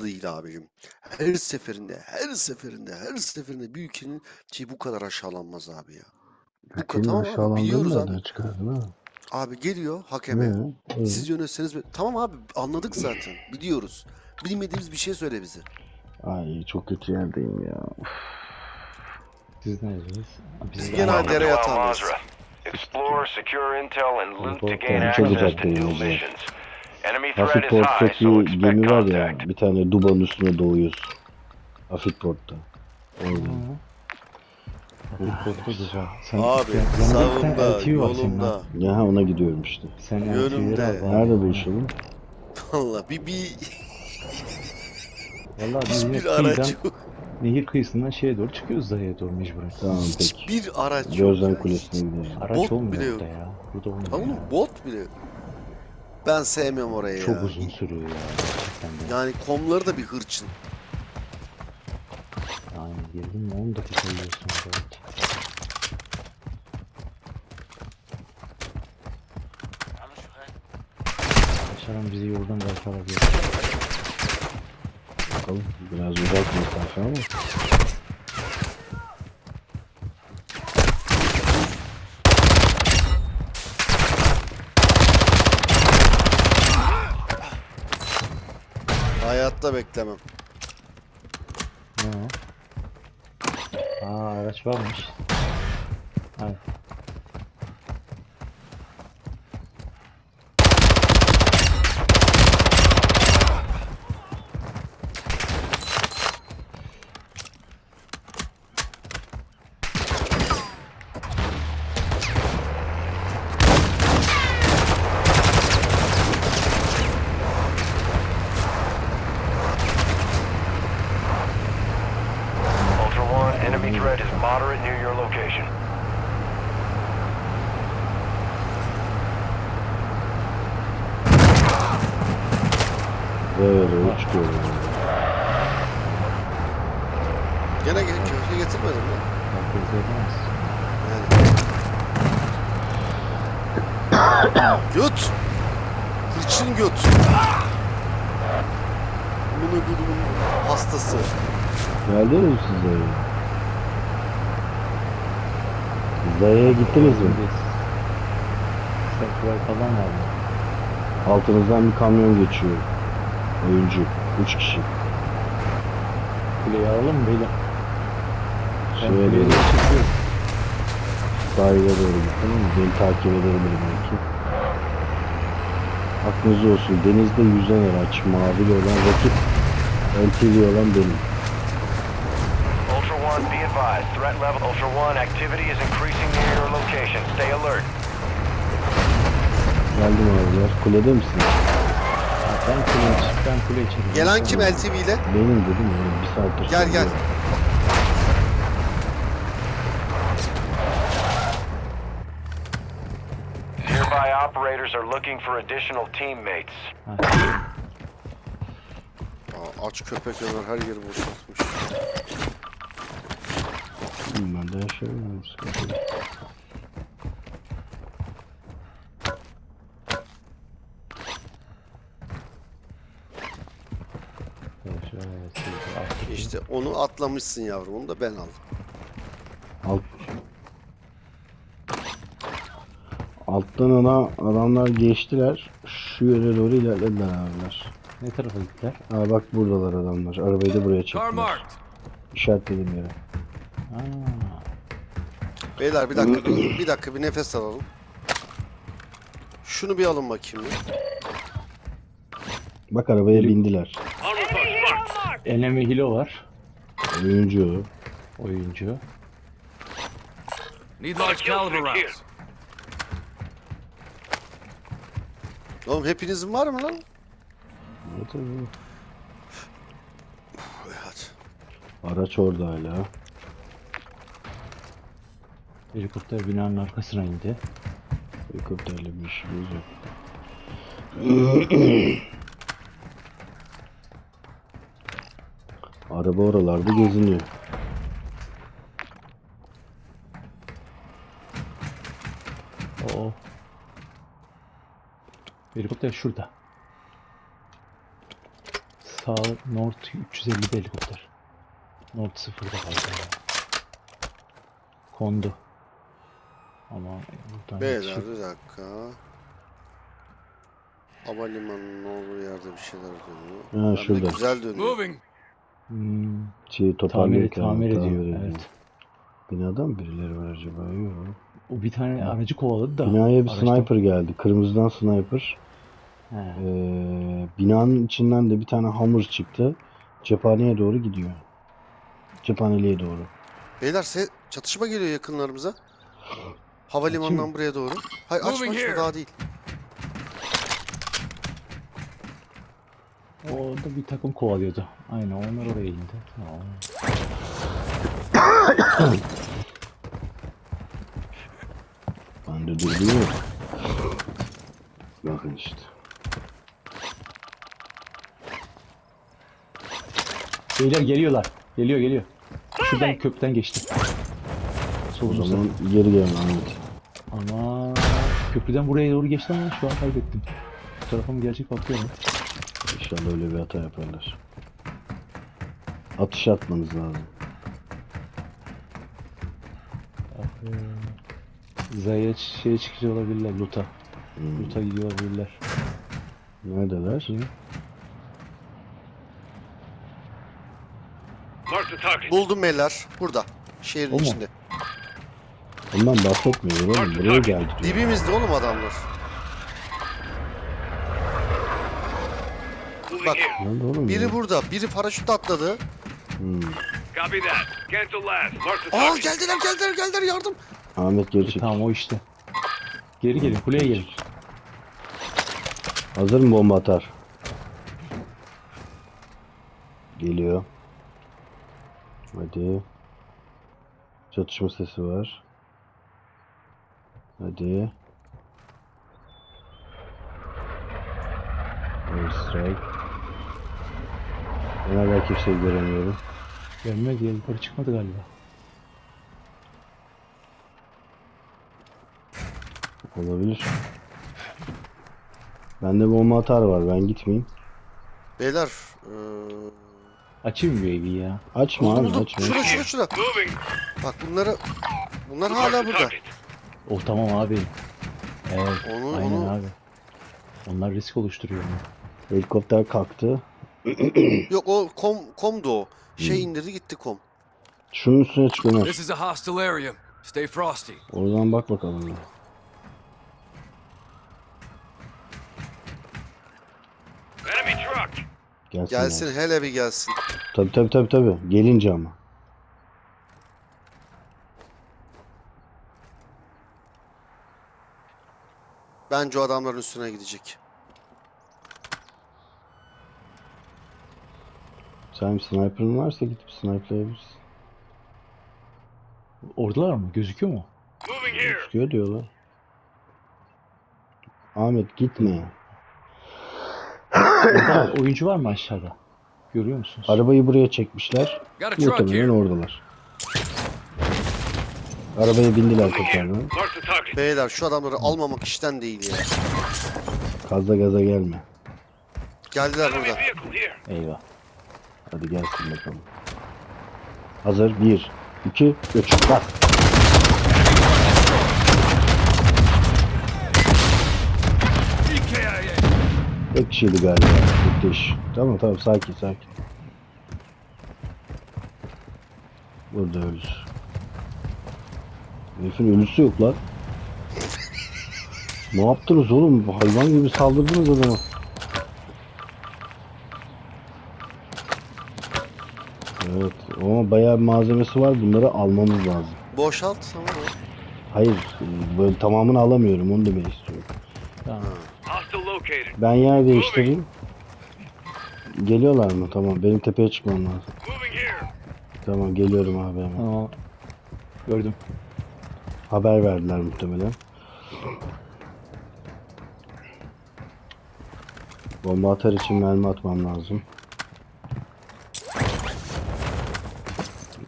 değil abicim. Her seferinde, her seferinde, her seferinde bir ülkenin şey bu kadar aşağılanmaz abi ya. Bu kadar tamam abi biliyoruz abi. çıkardın ha? Abi geliyor hakeme. Ne? Siz yönetseniz mi? Tamam abi anladık zaten. Biliyoruz. Bilmediğimiz bir şey söyle bize. Ay çok kötü yerdeyim ya. Uf. Siz neredesiniz? Biz Al atandayız. Mazrah. Explore, secure intel, and loot to gain access to new missions. Enemy threat is high, Afitport'taki so expect gemi var ya bir tane dubanın üstüne doğuyoruz. Afitport'ta. Orada. Port'ta güzel. Sen, Abi sen- sağımda, sen yolumda. Ya ona gidiyorum işte. Sen Yönümde. Nerede buluşalım? Valla bir bir Valla hiçbir araç yok. nehir kıyısından şeye doğru çıkıyoruz dayıya doğru mecburen. Tamam peki. Hiçbir araç yok. Gözden. Kulesi'ne gidelim. Araç Bot olmuyor bile yok. burada ya. Burada olmuyor Tamam ya. Bot bile yok. Ben sevmiyorum orayı Çok ya. uzun sürüyor ya. Gerçekten de. Yani komları da bir hırçın. Yani girdim mi 10 dakika yiyorsun evet. Şaran bizi yoldan belki alabilir. Bakalım. Biraz uzak mesafe ama. Hayatta beklemem. O? Aa araç varmış. Hayır. Ultra One, enemy threat is moderate near your location. Böyle doğru çıkıyorum. Gene gelip köşeye getirmedim mi? Yani. göt! Hırçın göt! Bunu bunun hastası. Geldiniz mi siz Zaya'ya? Gittiniz mi? Saklar falan var? Altınızdan bir kamyon geçiyor. Oyuncu. Üç kişi. Kuleyi alalım mı beyler? Ben kuleye doğru, doğru çıkıyorum. sahile doğru gittim. Beni takip edebilir belki. Aklınızda olsun. Denizde yüzen araç. Mavili olan rakip. LTV olan benim. Advised. Threat level Ultra One activity is increasing near your location. Stay alert. Geldim abiler. Kulede misiniz? Ha, ben çık, ben kuleye çıkıyorum. Gelen kim LTV ile? Benim dedim ya. Bir saattir Gel, gel. söylüyorum. Nearby operators are looking for additional teammates. Ha, Aa, aç köpek Ömer her yeri boşaltmış. Ben de yaşıyorum. Sıkıntı yok. İşte onu atlamışsın yavrum. Onu da ben aldım. Alt... Alttan ana adamlar geçtiler. Şu yöne doğru ilerlediler abiler. Ne tarafa gittiler? Aa bak buradalar adamlar. Arabayı da buraya çektiler. marked. İşaretlediğim yere. Aa, Beyler bir dakika bir, bir dakika bir nefes alalım. Şunu bir alın bakayım ya. Bak arabaya bindiler. enemy hilo var. Oyuncu. Oyuncu. Need large caliber rounds. Oğlum hepinizin var mı lan? Evet, evet. Evet. Araç orada hala. Helikopter binanın arkasına indi. Helikopterle bir işimiz yok. Araba oralarda geziniyor. Oo. Helikopter şurada. sağ North 350'de helikopter. North 0'da kaldı. Kondu. Ama buradan Beyler bir dakika. Havalimanının olduğu yerde bir şeyler dönüyor. Ha, de şurada. güzel dönüyor. Moving. Hmm, Şey tamir, tamir ediyor. Evet. Binada mı birileri var acaba? Yok. O bir tane aracı kovaladı da. Binaya bir araçtan- sniper geldi. Kırmızıdan sniper. He. Ee, binanın içinden de bir tane hammer çıktı. Cephaneye doğru gidiyor. Cephaneliğe doğru. Beyler se çatışma geliyor yakınlarımıza. Havalimanından Açayım. buraya doğru. Hayır açma açma here. daha değil. Orada bir takım kovalıyordu. Aynen onlar oraya indi. Ben de duruyor. Bakın işte. Beyler geliyorlar. Geliyor geliyor. Şuradan köprüden geçti. O zaman geri gelin Ahmet. Ama köprüden buraya doğru geçti ama şu an kaybettim. Bu tarafa mı gelecek bakıyorum. İnşallah öyle bir hata yaparlar. Atış atmanız lazım. Zaya şeye çıkıcı olabilirler. Luta. Hmm. Luta gidiyor olabilirler. Neredeler? Target. Buldum beyler. Burada. Şehrin O mu? içinde. Ondan bahsetmiyor oğlum. Buraya geldi diyor. Dibimizde oğlum adamlar. Moving Bak. oğlum? Biri ya? burada. Biri paraşütle atladı. Hmm. Copy that. Cancel last. Mark the Aa target. geldiler geldiler geldiler yardım. Ahmet geri çek. Tamam o işte. Geri gelin kuleye gelin. Hazır mı bomba atar? Geliyor. Hadi. Çatışma sesi var. Hadi. Airstrike. Ben hala kimseyi göremiyorum. Gelmedi ya yukarı çıkmadı galiba. Olabilir. Bende bomba atar var. Ben gitmeyeyim. Beyler. eee, Açayım mı UAV'yi ya? Açma buldum abi buldum. açma. Şurada şurada şurada. Bak bunları. Bunlar hala burada. Oh tamam abi. Evet Onu aynen onu. abi. Onlar risk oluşturuyor. Helikopter kalktı. Yok o kom komdu o. Şey Hmm. indirdi gitti kom. Şunun üstüne çık Ömer. This is a hostile area. Stay frosty. Oradan bak bakalım. ya. Enemy truck. Gelsin. Gelsin ya. hele bir gelsin. Tabii tabii tabii tabii. Gelince ama. Bence o adamların üstüne gidecek. Sen sniper'ın varsa gidip sniperlayabilirsin. Oradalar mı? Gözüküyor mu? Çıkıyor diyorlar. Ahmet gitme. Orada oyuncu var mı aşağıda? Görüyor musunuz? Arabayı buraya çekmişler. Muhtemelen here. oradalar. Arabaya bindiler tekrardan. Beyler şu adamları almamak işten değil ya. Gaza gaza gelme. Geldiler burada. Eyvah. Hadi gelsin bakalım. Hazır. 1, 2, 3. Bas. Tek kişiydi galiba. Müthiş. Tamam tamam sakin sakin. Burada ölüsü. Herifin ölüsü yok lan. ne yaptınız oğlum? Hayvan gibi saldırdınız adama. Evet ama bayağı bir malzemesi var. Bunları almamız lazım. Boşalt tamam mı? Hayır böyle tamamını alamıyorum. Onu demek istiyorum. Tamam. Ben yer değiştireyim. Geliyorlar mı? Tamam. Benim tepeye çıkmam lazım. Moving here. Tamam geliyorum abi hemen. Tamam. Gördüm. Haber verdiler muhtemelen. Bomba atar için mermi atmam lazım.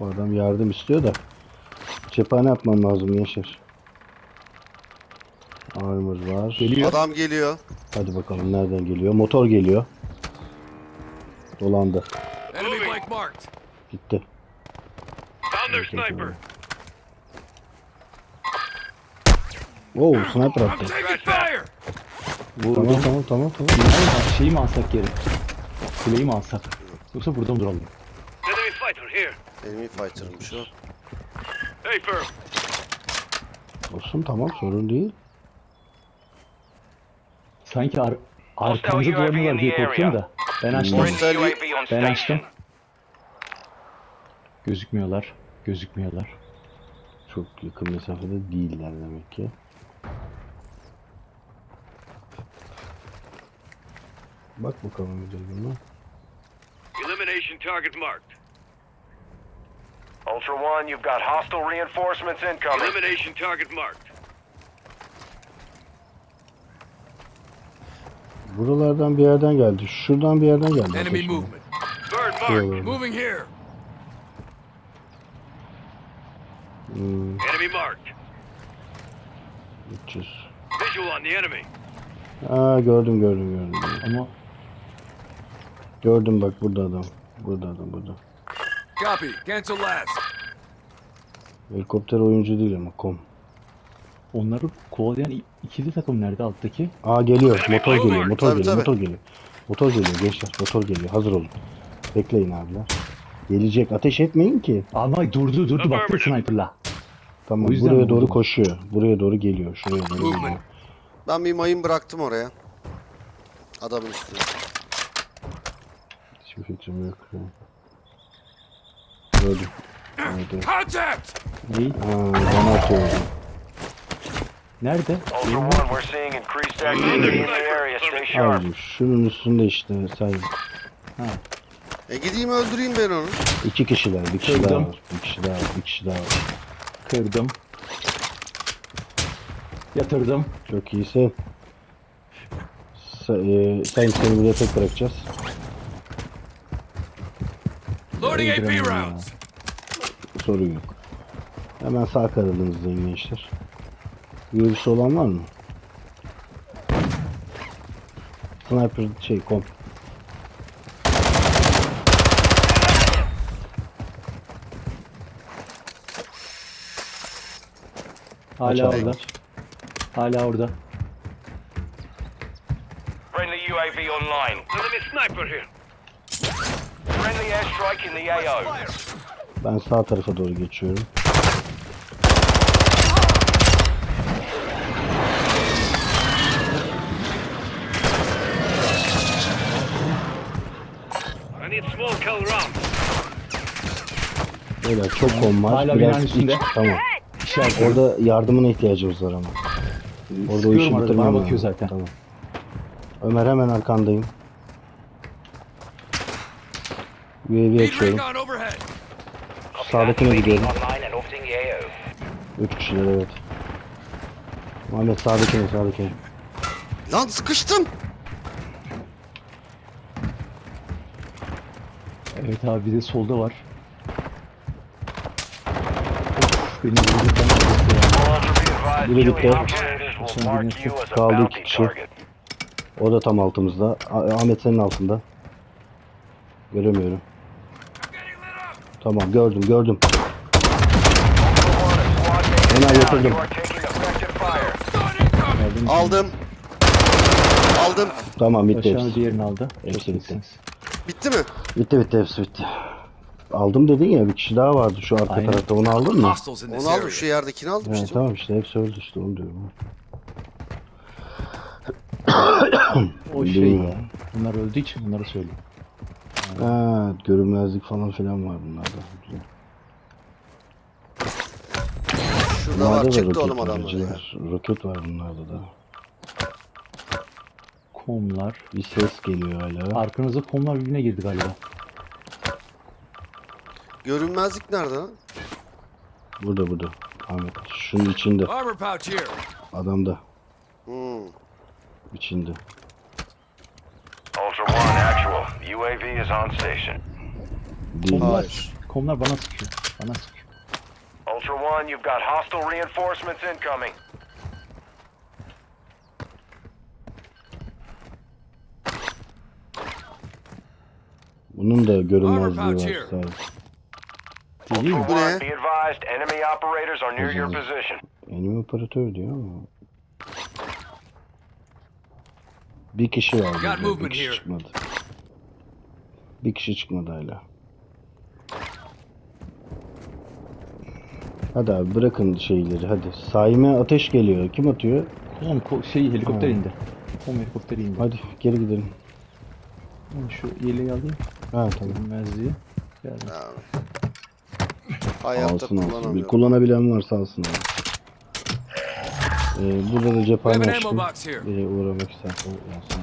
Bu adam yardım istiyor da. Cephane atmam lazım Yaşar. Armor var. Geliyor. Adam geliyor. Hadi bakalım nereden geliyor. Motor geliyor. Dolandı. Enemy blank marked. Gitti. Found their sniper. Oo sniper attı. Vurdum. Tamam tamam tamam tamam. Mı, şeyi mi alsak geri? Kuleyi mi alsak? Yoksa burada mı duralım? Enemy fighter here. Enemy fighter'mış o. Hey, firm. Olsun tamam sorun değil. Sanki ar arkamızda dolanıyorlar diye korkuyorum da. Ben açtım. Ben açtım. Gözükmüyorlar. Gözükmüyorlar. Çok yakın mesafede değiller demek ki. Bak bakalım üzerine. Elimination target marked. Ultra One, you've got hostile reinforcements incoming. Elimination target marked. Buralardan bir yerden geldi. Şuradan bir yerden geldi. Enemy movement. Bird marked. Moving here. Hmm, Enemy marked. 300. Visual on the enemy. Aa gördüm gördüm gördüm. Ama Gördüm bak burada adam. Burada adam burada. Copy. Cancel last. Helikopter oyuncu değil ama kom. onları kovalayan i- ikili takım nerede alttaki? Aa geliyor. Motor geliyor. Motor Tabii, geliyor. tabii. Motor geliyor. Motor geliyor gençler. Motor geliyor. Hazır olun. Bekleyin abiler. Gelecek. Ateş etmeyin ki. Ama durdu durdu baktı sniper'la. Tamam. O yüzden Buraya mi doğru vurdun? koşuyor. Buraya doğru geliyor. Şuraya doğru Movement. geliyor. Ben bir mayın bıraktım oraya. Adamın üstüne. Hiçbir fikrim yok. Nerede? Contact. Neyi? Aa, bana atıyor. Nerede? Sharp. Abicim şunun üstünde işte say. E gideyim öldüreyim ben onu. İki kişiler. Bir kişi daha var. Bir kişi daha var. Bir kişi daha var. Kırdım. Yatırdım. Çok iyisin. Sa e, sen seni buraya tek bırakacağız. Loading AP Öldüremem ya. rounds. Sorun yok. Hemen sağ kanadınızdayım gençler. Görüşü olan var mı? Sniper şey kom. Hala Açalım. orada. Hala orada. Friendly UAV online. Enemy sniper here. Friendly airstrike in the AO. Ben sağ tarafa doğru geçiyorum. Beyler çok kom var. Hala Biraz binanın üstünde. iç- Tamam. İşaret. Orada yardımına ihtiyacımız var ama. Orada o Sıkıyorum işi arada, bitirmem bana lazım. bakıyor zaten. Tamam. Ömer hemen arkandayım. UAV açıyorum. Sağdakine gidiyorum. Online and orbiting the AO. Üç kişiler evet. Muhammed sağdakine sağdakine. Lan sıkıştım. Evet abi bir de solda var. Of, beni vurduktan Biri bitti. Şimdi birisi. Kaldı iki kişi. O da tam altımızda. Ahmet senin altında. Göremiyorum. Tamam gördüm gördüm. Hemen. Geldim. Aldım. Aldım. Tamam bitti Aşağı hepsi. diğerini aldı. Hepsi Çok bitti. iyisiniz. Bitti mi? Bitti bitti hepsi bitti. Aldım dedin ya bir kişi daha vardı şu arka Aynen. tarafta onu aldın mı? Hostiles in this Onu aldım area. şu yerdekini aldım Evet, işte. tamam işte hepsi öldü işte onu diyorum. O şey ya. Bunlar öldüğü için bunları söyleyeyim. Ha, görünmezlik falan filan var bunlarda. Güzel. Şurada Bunlarda var da çıktı roket oğlum var, adamlar ya. Roket var bunlarda da. Komlar. Bir ses geliyor hala. Arkanızda komlar birbirine girdi galiba. Görünmezlik nerede lan? Burada burada. Ahmet. Şunun içinde. Armor pouch here. Adamda. Hmm. içinde. UAV is on station. Komlar. Hayır. Komlar bana sıkıyor. Bana sıkıyor. Ultra One, you've got hostile reinforcements incoming. Bunun da görünmezliği var. ol. Değil mi? Ultra Bu ne? One, be advised, enemy operators are near your position. Benim operatör diyor ama. Bir kişi var. burada, Bir movement kişi here. çıkmadı. Bir kişi çıkmadı hala. Hadi abi bırakın şeyleri hadi. Saime ateş geliyor. Kim atıyor? Oğlum ko- şey helikopter Ha. indi. Kom helikopteri indi. Hadi geri gidelim. Ben şu yeleği alayım. Ha tamam. Görünmezliği. Geldim. Abi. Hayatta Alsın alsın. Bir kullanamıyorum. kullanabilen varsa alsın abi. Ee, burada da We have cephane an ammo açtım. box here. Biri uğramak isterse alsın alsın.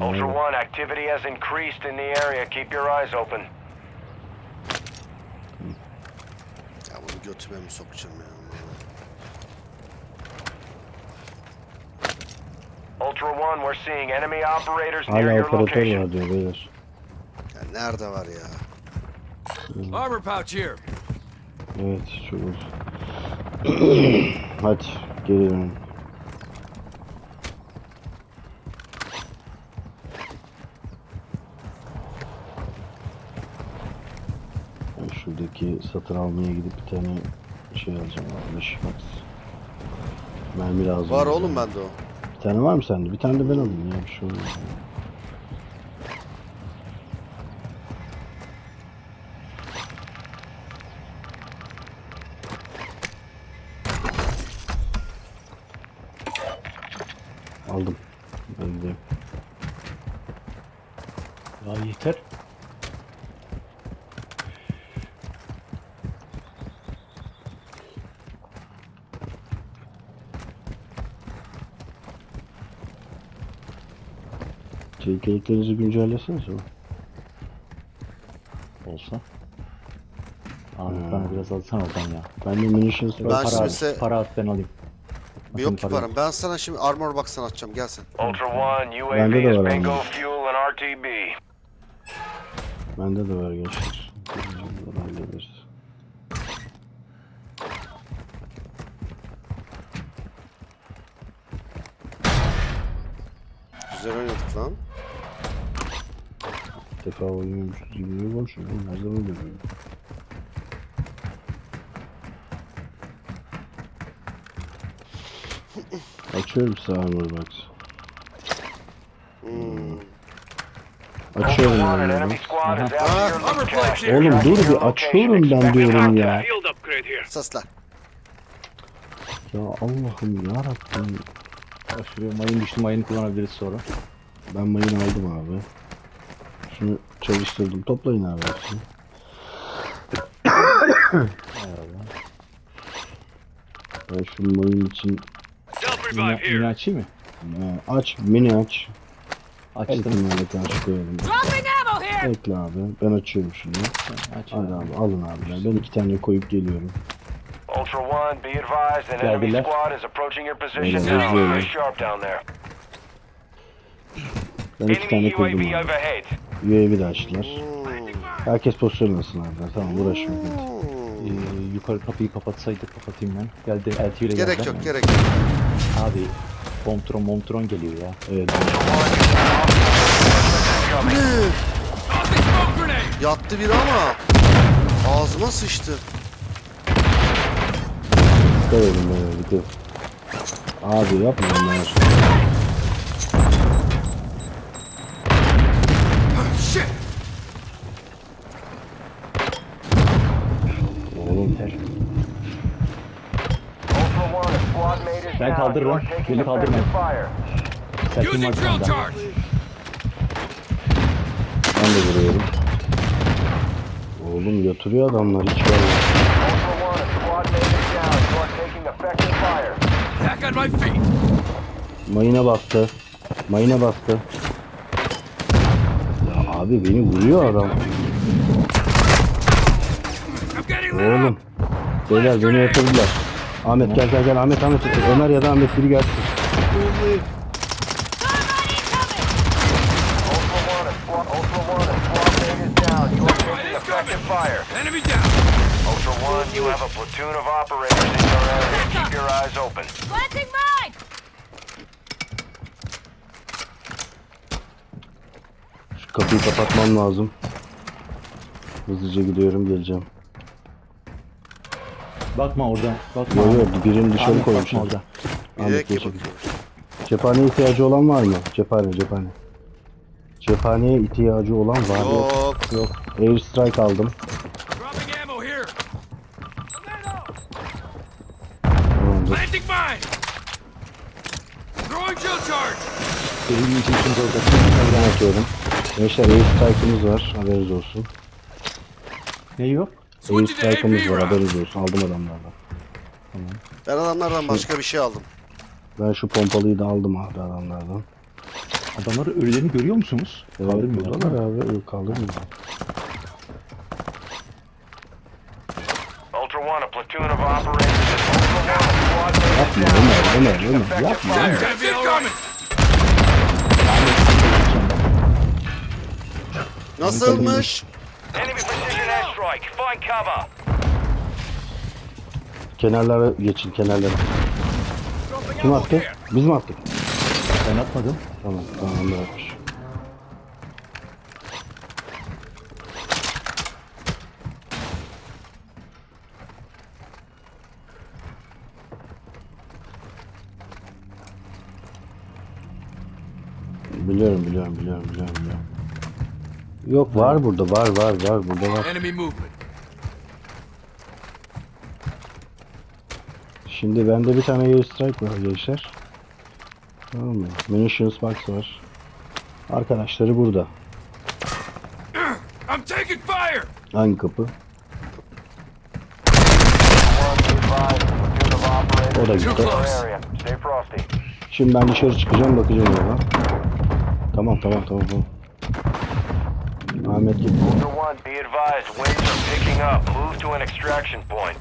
Ultra One, activity has increased in the area. Keep your eyes open. Ya bunu götüme mi sokacağım ya? Ultra One, we're seeing enemy operators near Hala your operatör location. var diyor beyler. Ya nerede var ya? Armor pouch here. Evet çok uz. Hadi geri dönelim. Şuradaki satın almaya gidip bir tane şey alacağım. Leşmax. Mermi lazım. Var oğlum bende o. Bir tane var mı sende? Bir tane de ben alayım ya bir şey olmaz. Aldım. Ben gideyim. Ya yeter. Çekirdeklerinizi güncelleseniz o. Olsa. Abi Hmm. bana biraz alsan oradan ya. Ben de munitions. Ben para, şimdi size- para at ben alayım. Bir yok ki param. Ben sana şimdi armor box'tan atacağım. Gel sen. Ultra One, UAV Bende de is var bingo fuel and RTB. Bende de var gençler. Bunları hallederiz. Güzel oynadık lan. Defa oynuyormuşuz gibi ne konuşuyor oğlum her zaman öyle diyor. Açıyorum size armor box. Hmm. Açıyorum location. here. Oğlum dur bir açıyorum ben diyorum ya. lan. Ya Allah'ım yarabbim. Ya Şuraya mayın düştü mayını kullanabiliriz sonra. Ben mayın aldım abi. Şunu çalıştırdım. Toplayın abi. Ben şu mayın için Self Mini, açayım mı? aç, mini aç. Her Açtım. ihtimalle karşı koyalım. Bekle abi. Ben açıyorum şunu. Aç. Hadi abi alın abiler. Ben iki tane koyup geliyorum. Ultra One, be advised, an enemy Geldiler. squad is approaching your position now. Stay sharp down there. Ben iki tane koydum abi. UAV de açtılar. Hmm. Herkes pozisyon alsın abi. Tamam uğraşmayın. Ee, yukarı kapıyı kapatsaydık kapatayım ben. Geldi LT ile Gerek geldi. yok gerek yok. Abi Bomtron Momtron geliyor ya. Evet. Yattı biri ama ağzıma sıçtı. Dikkat edin böyle dikkat. Abi yapmayın ben are taking Beni kaldırmayın. Using var sende. ben de vuruyorum. Oğlum yatırıyor adamlar hiç var. Mayına bastı. Mayına bastı. Ya abi beni vuruyor adam. Oğlum. Beyler beni yatırdılar. Ahmet gel gel gel Ahmet Ahmet. Ömer ya da Ahmet biri gelsin. Ultra One, a squad, Ultra One, a squad mate is down. You are It's effective fire. Enemy down. Ultra One, you have a platoon of operators in your area. Keep your eyes open. Planting mine! Şu kapıyı kapatmam lazım. Hızlıca gidiyorum geleceğim. Bakma orada. Bakma. Yok yok birini dışarı Ahmet, bakma koymuşlar. orada. Ahmet geçin. bakıyor. İhtiyacı olan var mı? Cephane cephane. Cephaneye ihtiyacı olan var yok. Yok. Yok. Air strike aldım. Dropping ammo here. Tamamdır. Planting mine. Throwing shield charge. Benim için şimdi orada. Atıyorum. Gençler air strike'ımız var. Haberiniz olsun. Ne yok? Strike'ımız AP var. Haberiniz olsun. Aldım adamlardan. Ben adamlardan başka bir şey aldım. Ben şu pompalıyı da aldım abi adamlardan. Adamları ölülerini görüyor musunuz? Evet Kaldırmıyorlar ama. abi. Yok kaldırmıyor. Ultra One, a platoon of operators is Ultra One, a squad mate is Yapma. Ömer Ömer Ömer yapma. incoming. Nasılmış? Airstrike. Find cover. Kenarlara geçin kenarlara. Kim attı? Biz mi attık? Ben atmadım. Tamam tamam onlar atmış. Biliyorum biliyorum biliyorum biliyorum biliyorum. Yok var burada var var var burada var. Enemy movement. Şimdi bende bir tane air strike var gençler. Tamam mı? Munitions box var. Arkadaşları burada. I'm taking fire. Hangi kapı? O da gitti. Şimdi ben dışarı çıkacağım bakacağım ona. Tamam tamam tamam tamam. Ahmet git. Ultra One, be advised, winds are picking up. Move to an extraction point.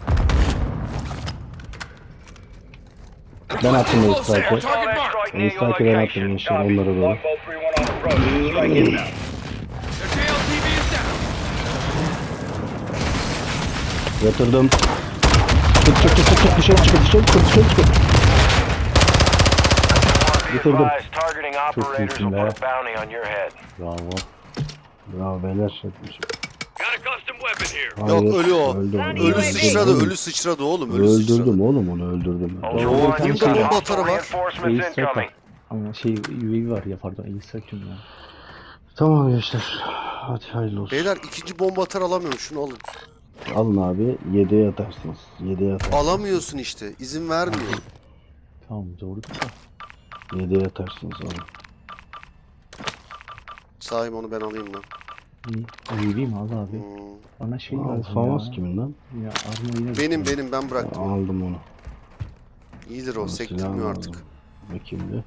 Ben attım air Close there. strike'ı. Target Solid marked. strike Air near your strike'ı ben attım location. gençler Copy. onlara doğru. Longbow 3-1 on approach. Strike inbound. The JLTV is down. Yatırdım. Çık çık çık çık çık dışarı çık dışarı çık dışarı çık. Be Bitirdim. advised, targeting operators iyisin will be. put a bounty on your head. Bravo. Bravo beyler. Hayır, Yok ölü o. Öldü, Ölü öldü. sıçradı, ölü sıçradı oğlum, ölü Öldürdüm sıçradı. oğlum onu öldürdüm. Ultra One, you've got bomba hostile atarı var? reinforcements incoming. Ama şey UAV var ya pardon. Strike kim ya? Tamam gençler. Hadi hayırlı olsun. Beyler ikinci bomba atar alamıyorum, şunu alın. Alın abi. 7'ye atarsınız. 7'ye atarsınız. Alamıyorsun işte, izin vermiyor. Tamam doğrudur da. 7'ye atarsınız alın. Sahip onu ben alayım lan. Mi al abi? Hmm. Bana şey Aa, lazım Famas ya. kimin lan? Ya arma yine Benim benim ben bıraktım. onu. Aldım onu. İyidir o, sektirmiyor silahını artık. aldım. Bakayım bir.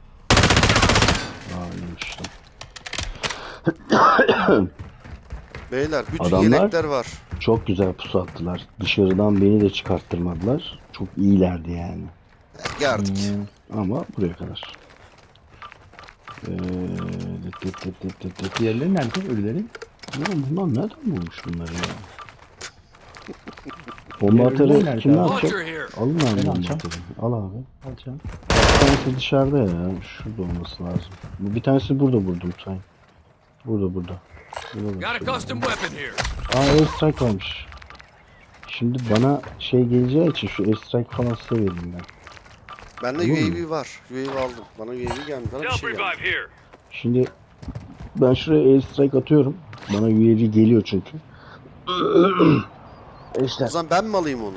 Aa iyiymiş lan. Beyler bütün Adamlar- yelekler var. Çok güzel pusu attılar. Dışarıdan beni de çıkarttırmadılar. Çok iyilerdi yani. Geldik. Hmm. Ama buraya kadar. Ee. Diğerleri nerede? Ölülerin? Ulan bunlar nereden bulmuş bunları ya? Bomba atarı kim here. Alın abi bomba atarı. Al abi. Alacağım. Bir tanesi dışarıda ya. Şurada olması lazım. Bu- Bir tanesi burada vurdum Say. Burada burada. Burada Got a custom weapon here. Aa airstrike varmış. Şimdi bana şey geleceği için şu airstrike falan size vereyim ben. Bende Olur mu? UAV var. UAV aldım. Bana UAV gelmedi. Bana bir şey geldi. Şimdi ben şuraya airstrike atıyorum. Bana UAV geliyor çünkü. O işte zaman ben mi alayım onu?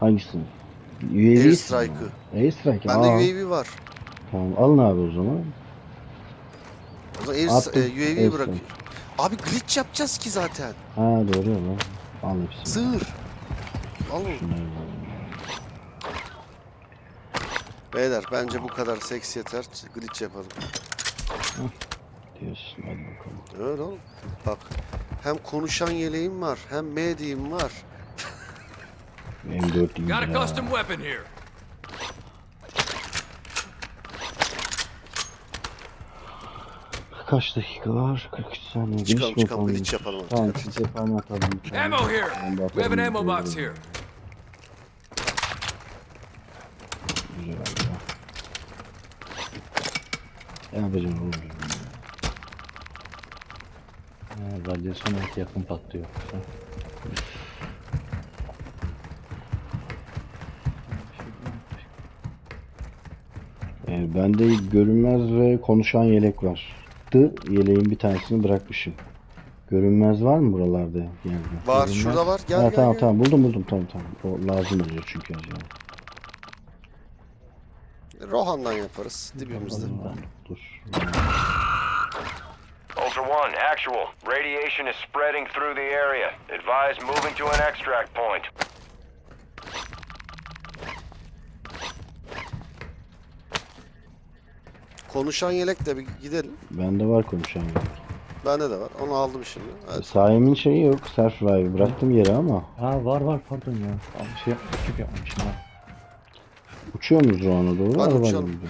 hangisini? UAV Airstrike'ı. Airstrike. Bende Aa, UAV var. Tamam alın abi o zaman. O zaman air, Attım. e, UAV Airstrike. bırakıyor. Abi glitch yapacağız ki zaten. Ha doğru ya lan. Al hepsini. Sığır. Al onu. Şunları da Beyler bence bu kadar seks yeter. Glitch yapalım. diyorsun. Hadi bakalım. Öyle oğlum. Bak. Hem konuşan yeleğim var. Hem medyum var. M400 Got a custom weapon here. kaç dakika var? 43 saniye. Çıkalım, Glitch mi çıkalım, yapalım? glitch yapalım artık, Tamam bir cephane atalım. Ammo here. Bomba We have an ammo box here. Güzel abi. Ne yapacaksın oğlum? Ha, radyasyon evet yakın patlıyor. Ee, bende görünmez ve konuşan yelek var. Dı yeleğin bir tanesini bırakmışım. Görünmez var mı buralarda yerde? Var Görünmez. şurada var. Gel ha, gel. tamam gel. tamam buldum buldum tamam tamam. O lazım oluyor çünkü acaba. Rohan'dan yaparız dibimizde. Dur. Ultra One, actual. Radiation is spreading through the area. Advise moving to an extract point. Konuşan yelek de bir gidelim. Bende var konuşan yelek. Bende de var. Onu aldım şimdi. Hadi. Sahimin şeyi yok. Self revive bıraktım yere ama. Ha var var pardon ya. Abi şey yapmış gibi yapmamışım ha. Uçuyor muyuz Rohan'a doğru? Hadi Arabayla uçalım.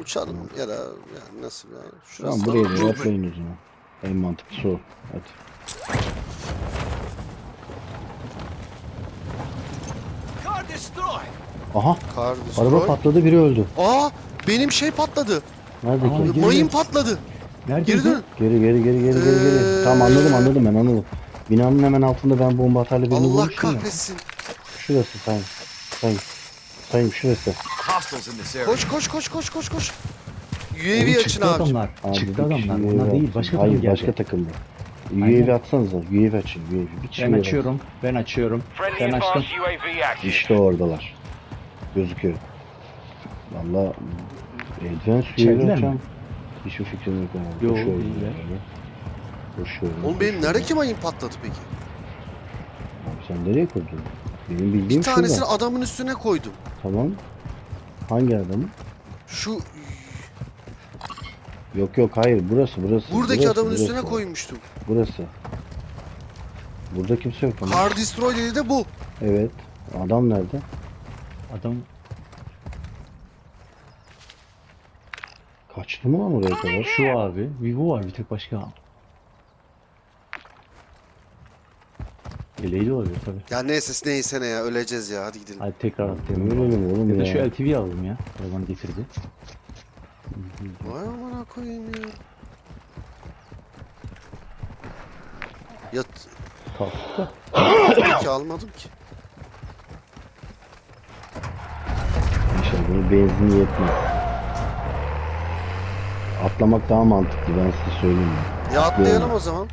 Uçalım ya da yani nasıl yani. Şurası Tamam buraya da atlayın o zaman. En mantıklısı o. Hadi. Car destroyed. Aha Kar araba destroy. patladı biri öldü. Aa benim şey patladı. Nerede Aa, ki? Geri Mayın dön. patladı. Nerede? Geri dön. Geri geri geri geri geri geri. Ee, Tamam anladım anladım ben anladım. Binanın hemen altında ben bomba atarlı birini Allah bulmuştum ya. kahretsin. Şurası sayın. Sayın. Sayın şurası. Koş koş koş koş koş koş. UAV açın çıktı abicim. adamlar. Abi çıktı bir kişi adamlar. UAV Onlar değil. Başka Hayır takım geldi. başka takımda. Aynen. UAV atsanıza. UAV açın. UAV. Bir Ben UAV açıyorum. Ben açıyorum. Friendly Ben açtım. advanced UAV active. İşte oradalar. Gözüküyor. Valla Advance İçerideler UAV mi? açacağım. Hiçbir fikrim yok. Yani. Yo, Koşuyorum iyiler. yani. Koşuyorum. Oğlum benim koşuyorum. nerede ki mayın patladı peki? Abi sen nereye koydun? Benim bildiğim Bir tanesini şurada. adamın üstüne koydum. Tamam. Hangi adamın? Şu Yok yok hayır burası burası. buradaki burası, adamın burası, üstüne koymuştum. Burası. Burada kimse yok ama. Car destroy dedi de bu. Evet. Adam nerede? Adam Kaçtı mı lan oraya kadar? şu abi. Vivo var bir tek başka. Yeleği olabilir tabii. Ya neyse neyse ne ya öleceğiz ya hadi gidelim. Hadi tekrar atlayalım. Öyle mi oğlum Ya da ya? şu LTV alalım ya. Arabanı getirdi. Vay amına koyayım ya. Ya t- Kalktı. tabii ki almadım ki. İnşallah bunun benzin yetmez. Atlamak daha mantıklı ben size söyleyeyim. ya. Ya atlayalım o zaman.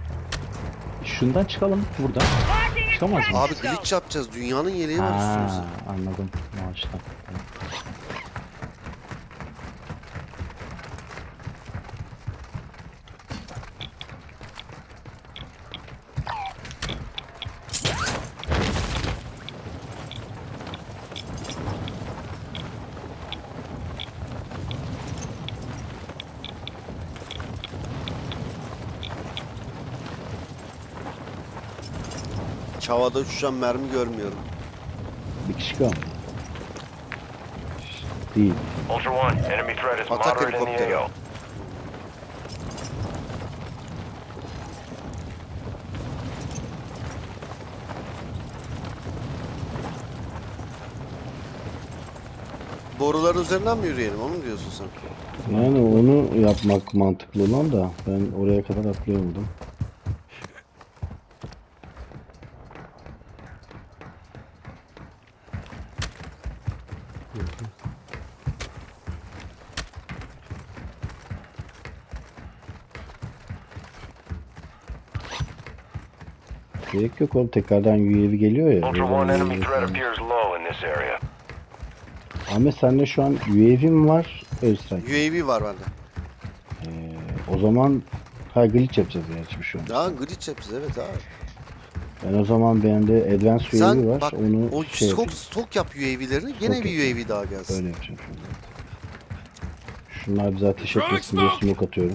Şundan çıkalım buradan. Çıkamaz mı? Abi glitch yapacağız. Dünyanın yeleği var Ha, üstümüzde. anladım. Maaştan. Tamam. Havada uçuşan mermi görmüyorum. Bir kişi kaldı. Değil. Ultra One, enemy threat is Atak moderate in the helikopteri. AO. Boruların üzerinden mi yürüyelim onu mu diyorsun sen? Yani onu yapmak mantıklı olan da ben oraya kadar atlayamadım. Gerek yok oğlum tekrardan UAV geliyor ya. Ultra o zaman One, enemy UAV threat falan. appears low in this area. Ahmet sende şu an UAV mi var? Airstrike. UAV var bende. Ee, o zaman ha glitch yapacağız gerçi bir şey olmaz. Ya glitch yapacağız evet abi. Ben o zaman bende Advanced UAV Sen var. bak onu o şey stok, yapayım. stok yap UAV'lerini gene Stok bir. UAV daha gelsin. Öyle yapacağım şimdi. Şunlar bize ateş etmesin diye smoke atıyorum.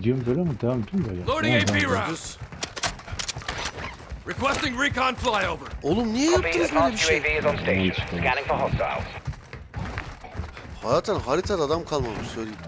Gidiyorum böyle mi? Devam ediyorum böyle. Loading AP rounds. Requesting recon flyover. Oğlum niye yaptınız böyle bir şey? Hemen çıkalım. Zaten haritada adam kalmamış söyleyeyim.